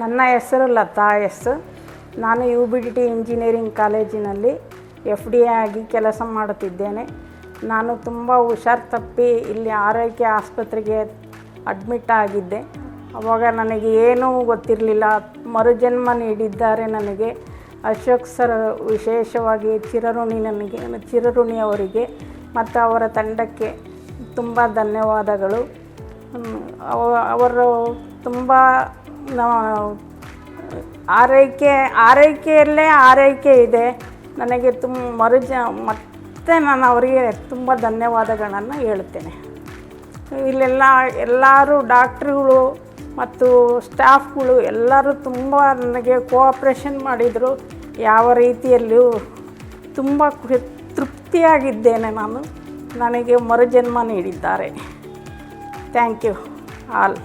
ನನ್ನ ಹೆಸರು ಲತಾ ಎಸ್. ನಾನು U B D T engineering ಕಾಲೇಜಿನಲ್ಲಿ ಎಫ್ ಡಿ ಎ ಆಗಿ ಕೆಲಸ ಮಾಡುತ್ತಿದ್ದೇನೆ. ನಾನು ತುಂಬ ಹುಷಾರು ತಪ್ಪಿ ಇಲ್ಲಿ ಆರೋಗ್ಯ ಆಸ್ಪತ್ರೆಗೆ ಅಡ್ಮಿಟ್ ಆಗಿದ್ದೆ. ಅವಾಗ ನನಗೆ ಏನೂ ಗೊತ್ತಿರಲಿಲ್ಲ. ಮರುಜನ್ಮ ನೀಡಿದ್ದಾರೆ ನನಗೆ. ಅಶೋಕ್ ಸರ್ ವಿಶೇಷವಾಗಿ ಚಿರಋಣಿ ನನಗೆ, ಚಿರಋಣಿ ಅವರಿಗೆ ಮತ್ತು ಅವರ ತಂಡಕ್ಕೆ ತುಂಬ ಧನ್ಯವಾದಗಳು. ಅವರು ತುಂಬ ಆರೈಕೆ, ಆರೈಕೆಯಲ್ಲೇ ಆರೈಕೆ ಇದೆ. ನನಗೆ ತುಂಬ ಮರುಜ, ಮತ್ತೆ ನಾನು ಅವರಿಗೆ ತುಂಬ ಧನ್ಯವಾದಗಳನ್ನು ಹೇಳ್ತೇನೆ. ಇಲ್ಲೆಲ್ಲ, ಎಲ್ಲರೂ ಡಾಕ್ಟ್ರುಗಳು ಮತ್ತು ಸ್ಟಾಫ್ಗಳು ಎಲ್ಲರೂ ತುಂಬ ನನಗೆ ಕೋಆಪ್ರೇಷನ್ ಮಾಡಿದರು. ಯಾವ ರೀತಿಯಲ್ಲೂ ತುಂಬ ತೃಪ್ತಿಯಾಗಿದ್ದೇನೆ ನಾನು. ನನಗೆ ಮರುಜನ್ಮ ನೀಡಿದ್ದಾರೆ. Thank you all.